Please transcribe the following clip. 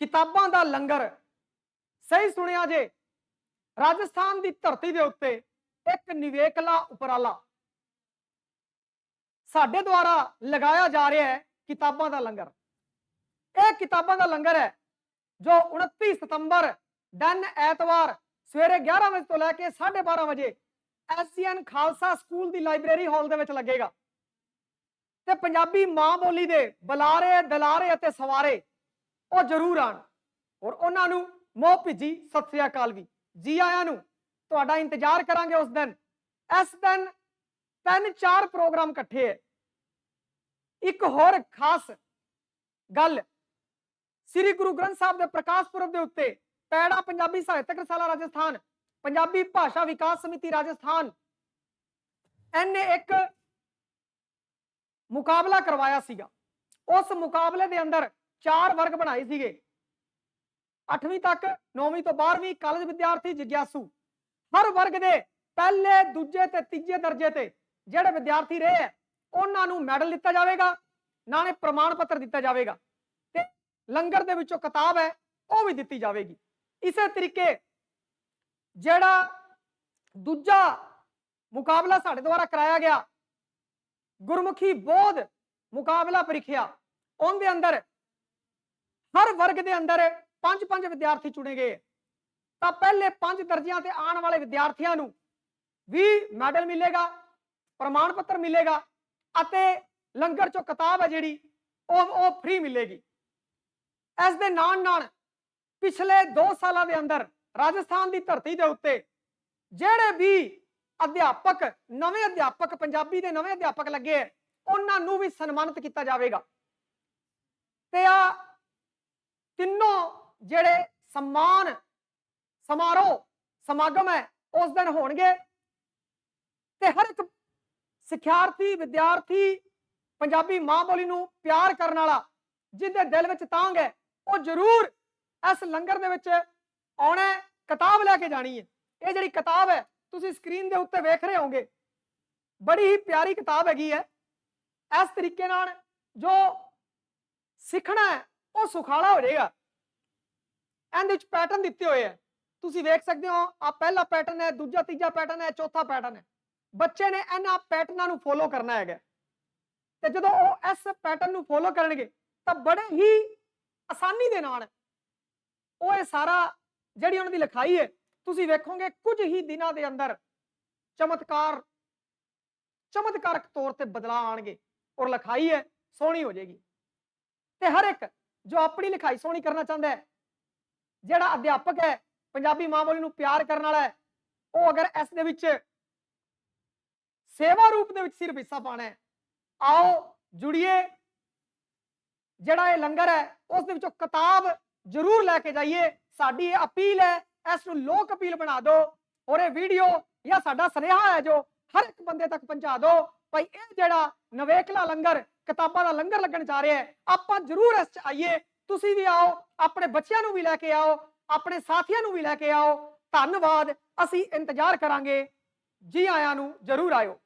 ਕਿਤਾਬਾਂ ਦਾ ਲੰਗਰ। ਸਹੀ ਸੁਣਿਆ ਜੇ। ਰਾਜਸਥਾਨ ਦੀ ਧਰਤੀ ਦੇ ਉੱਤੇ ਇੱਕ ਨਿਵੇਕਲਾ ਉਪਰਾਲਾ। ਸਾਡੇ ਦੁਆਰਾ ਲਗਾਇਆ ਜਾ ਰਿਹਾ ਹੈ ਕਿਤਾਬਾਂ ਦਾ ਲੰਗਰ। ਇਹ ਕਿਤਾਬਾਂ ਦਾ ਲੰਗਰ ਹੈ ਜੋ 29 ਸਤੰਬਰ ਦਿਨ ਐਤਵਾਰ ਸਵੇਰੇ 11 ਵਜੇ ਤੋਂ ਲੈ ਕੇ 12:30 ਵਜੇ ਐਸਸੀਐਨ ਖਾਲਸਾ ਸਕੂਲ ਦੀ ਲਾਇਬ੍ਰੇਰੀ ਹਾਲ ਦੇ ਵਿੱਚ ਲੱਗੇਗਾ। ਤੇ ਪੰਜਾਬੀ ਮਾਂ ਬੋਲੀ ਦੇ ਬੁਲਾਰੇ, ਦਲਾਰੇ ਅਤੇ ਸਵਾਰੇ ਉਹ ਜ਼ਰੂਰ ਆਣ। ਔਰ ਉਹਨਾਂ ਨੂੰ ਮੋਹ ਭਿੱਜੀ, ਸਤਿ ਸ੍ਰੀ ਅਕਾਲ ਵੀ ਜੀ ਆਇਆਂ ਨੂੰ ਤੁਹਾਡਾ ਇੰਤਜ਼ਾਰ ਕਰਾਂਗੇ ਉਸ ਦਿਨ। ਇਸ ਦਿਨ ਤਿੰਨ ਚਾਰ ਪ੍ਰੋਗਰਾਮ ਇਕੱਠੇ ਹੈ ਇੱਕ ਹੋਰ ਖਾਸ ਗੱਲ, ਸ੍ਰੀ ਗੁਰੂ ਗ੍ਰੰਥ ਸਾਹਿਬ ਦੇ ਪ੍ਰਕਾਸ਼ ਪੁਰਬ ਦੇ ਉੱਤੇ ਪੈੜਾ ਪੰਜਾਬੀ ਸਾਹਿਤਕ ਰਸਾਲਾ ਰਾਜਸਥਾਨ, ਪੰਜਾਬੀ ਭਾਸ਼ਾ ਵਿਕਾਸ ਸਮਿਤੀ ਰਾਜਸਥਾਨ, ਇਹਨੇ ਇੱਕ ਮੁਕਾਬਲਾ ਕਰਵਾਇਆ ਸੀਗਾ। ਉਸ ਮੁਕਾਬਲੇ ਦੇ ਅੰਦਰ ਚਾਰ ਵਰਗ ਬਣਾਏ ਸੀਗੇ। 8ਵੀਂ ਤੱਕ 9ਵੀਂ ਤੋਂ 12ਵੀਂ ਕਾਲਜ ਵਿਦਿਆਰਥੀ ਜਿਗਿਆਸੂ। ਹਰ ਵਰਗ ਦੇ ਪਹਿਲੇ, ਦੂਜੇ ਤੇ ਤੀਜੇ ਦਰਜੇ ਤੇ ਜਿਹੜੇ ਵਿਦਿਆਰਥੀ ਰਹੇ ਹੈ, ਉਹਨਾਂ ਨੂੰ ਮੈਡਲ ਦਿੱਤਾ ਜਾਵੇਗਾ, ਨਾਲੇ ਪ੍ਰਮਾਣ ਪੱਤਰ ਦਿੱਤਾ ਜਾਵੇਗਾ। ਤੇ ਲੰਗਰ ਦੇ ਵਿੱਚੋਂ ਕਿਤਾਬ ਹੈ, ਉਹ ਵੀ ਦਿੱਤੀ ਜਾਵੇਗੀ। ਇਸੇ ਤਰੀਕੇ ਜਿਹੜਾ ਦੂਜਾ ਮੁਕਾਬਲਾ ਸਾਡੇ ਦੁਆਰਾ ਕਰਾਇਆ ਗਿਆ, ਗੁਰਮੁਖੀ ਬੋਧ ਮੁਕਾਬਲਾ ਪ੍ਰੀਖਿਆ, ਉਹਦੇ ਅੰਦਰ ਹਰ ਵਰਗ ਦੇ ਅੰਦਰ ਪੰਜ ਪੰਜ ਵਿਦਿਆਰਥੀ ਚੁਣੇ ਗਏ। ਤਾਂ ਪਹਿਲੇ ਪੰਜ ਦਰਜਿਆਂ ਤੇ ਆਉਣ ਵਾਲੇ ਵਿਦਿਆਰਥੀਆਂ ਨੂੰ ਵੀ ਮੈਡਲ ਮਿਲੇਗਾ ਪ੍ਰਮਾਣ ਪੱਤਰ ਮਿਲੇਗਾ ਅਤੇ ਲੰਗਰ ਚੋਂ ਕਿਤਾਬ ਹੈ ਜਿਹੜੀ ਉਹ ਉਹ ਫ੍ਰੀ ਮਿਲੇਗੀ। ਇਸ ਦੇ ਨਾਲ ਨਾਲ ਪਿਛਲੇ 2 ਸਾਲਾਂ ਦੇ ਅੰਦਰ ਰਾਜਸਥਾਨ ਦੀ ਧਰਤੀ ਦੇ ਉੱਤੇ ਜਿਹੜੇ ਵੀ ਅਧਿਆਪਕ ਨਵੇਂ ਅਧਿਆਪਕ ਪੰਜਾਬੀ ਦੇ ਨਵੇਂ ਅਧਿਆਪਕ ਲੱਗੇ ਹੈ, ਉਹਨਾਂ ਨੂੰ ਵੀ ਸਨਮਾਨਿਤ ਕੀਤਾ ਜਾਵੇਗਾ। ਤੇ ਆ ਤਿੰਨੋਂ ਜਿਹੜੇ ਸਨਮਾਨ ਸਮਾਰੋਹ, ਸਮਾਗਮ ਹੈ, ਉਸ ਦਿਨ ਹੋਣਗੇ। ਤੇ ਹਰ ਇੱਕ ਸਿੱਖਿਆਰਥੀ, ਵਿਦਿਆਰਥੀ, ਪੰਜਾਬੀ ਮਾਂ ਬੋਲੀ ਨੂੰ ਪਿਆਰ ਕਰਨ ਵਾਲਾ ਜਿਹਦੇ ਦਿਲ ਵਿੱਚ ਤਾਂਗ ਹੈ, ਉਹ ਜ਼ਰੂਰ ਇਸ ਲੰਗਰ ਦੇ ਵਿੱਚ ਆਉਣਾ ਕਿਤਾਬ ਲੈ ਕੇ ਜਾਣੀ ਹੈ। ਇਹ ਜਿਹੜੀ ਕਿਤਾਬ ਹੈ, ਤੁਸੀਂ ਸਕਰੀਨ ਦੇ ਉੱਤੇ ਵੇਖ ਰਹੇ ਹੋਗੇ ਬੜੀ ਹੀ ਪਿਆਰੀ ਕਿਤਾਬ ਹੈਗੀ ਹੈ। ਇਸ ਤਰੀਕੇ ਨਾਲ ਜੋ ਸਿੱਖਣਾ ਹੈ ਉਹ ਸੁਖਾਲਾ ਹੋ ਜਾਏਗਾ। ਇਹਦੇ ਵਿੱਚ ਪੈਟਰਨ ਦਿੱਤੇ ਹੋਏ ਹੈ ਤੁਸੀਂ ਵੇਖ ਸਕਦੇ ਹੋ ਆ ਪਹਿਲਾ ਪੈਟਰਨ ਹੈ, ਦੂਜਾ, ਤੀਜਾ ਪੈਟਰਨ ਹੈ, ਚੌਥਾ ਪੈਟਰਨ ਹੈ। ਬੱਚੇ ਨੇ ਇਹਨਾਂ ਪੈਟਰਨਾਂ ਨੂੰ ਫੋਲੋ ਕਰਨਾ ਹੈਗਾ। ਤੇ ਜਦੋਂ ਉਹ ਇਸ ਪੈਟਰਨ ਨੂੰ ਫੋਲੋ ਕਰਨਗੇ, ਤਾਂ ਬੜੇ ਹੀ ਆਸਾਨੀ ਦੇ ਨਾਲ ਉਹ ਇਹ ਸਾਰਾ ਜਿਹੜੀ ਉਹਨਾਂ ਦੀ ਲਿਖਾਈ ਹੈ, ਤੁਸੀਂ ਵੇਖੋਗੇ, ਕੁਝ ਹੀ ਦਿਨਾਂ ਦੇ ਅੰਦਰ ਚਮਤਕਾਰ, ਚਮਤਕਾਰਕ ਤੌਰ ਤੇ ਬਦਲਾਅ ਆਣਗੇ ਔਰ ਲਿਖਾਈ ਹੈ, ਸੋਹਣੀ ਹੋ ਜਾਏਗੀ। ਤੇ ਹਰ ਇੱਕ ਜੋ ਆਪਣੀ ਲਿਖਾਈ ਸੋਹਣੀ ਕਰਨਾ ਚਾਹੁੰਦਾ ਹੈ, ਜਿਹੜਾ ਅਧਿਆਪਕ ਹੈ, ਪੰਜਾਬੀ ਮਾਂ ਬੋਲੀ ਨੂੰ ਪਿਆਰ ਕਰਨ ਵਾਲਾ ਹੈ, ਉਹ ਅਗਰ ਇਸ ਦੇ ਵਿੱਚ ਸੇਵਾ ਰੂਪ ਦੇ ਵਿੱਚ ਸਿਰਫ ਹਿੱਸਾ ਪਾਣਾ ਹੈ, ਆਓ ਜੁੜੀਏ। ਜਿਹੜਾ ਇਹ ਲੰਗਰ ਹੈ, ਉਸ ਦੇ ਵਿੱਚੋਂ ਕਿਤਾਬ ਜ਼ਰੂਰ ਲੈ ਕੇ ਜਾਈਏ। ਸਾਡੀ ਇਹ ਅਪੀਲ ਹੈ, ਇਸ ਨੂੰ ਲੋਕ ਅਪੀਲ ਬਣਾ ਦਿਓ ਔਰ ਇਹ ਵੀਡੀਓ ਜਾਂ ਸਾਡਾ ਸੁਨੇਹਾ ਹੈ ਜੋ ਹਰ ਇੱਕ ਬੰਦੇ ਤੱਕ ਪਹੁੰਚਾ ਦਿਓ। ਭਾਈ, ਇਹ ਜਿਹੜਾ ਨਵੇਕਲਾ ਲੰਗਰ ਕਿਤਾਬਾਂ ਦਾ ਲੰਗਰ ਲੱਗਣ ਜਾ ਰਿਹਾ ਹੈ। ਆਪਾਂ ਜ਼ਰੂਰ ਇਸ ਚ ਆਈਏ। ਤੁਸੀਂ ਵੀ ਆਓ, ਆਪਣੇ ਬੱਚਿਆਂ ਨੂੰ ਵੀ ਲੈ ਕੇ ਆਓ, ਆਪਣੇ ਸਾਥੀਆਂ ਨੂੰ ਵੀ ਲੈ ਕੇ ਆਓ। ਧੰਨਵਾਦ। ਅਸੀਂ ਇੰਤਜ਼ਾਰ ਕਰਾਂਗੇ। ਜੀ ਆਇਆਂ ਨੂੰ ਜ਼ਰੂਰ ਆਇਓ।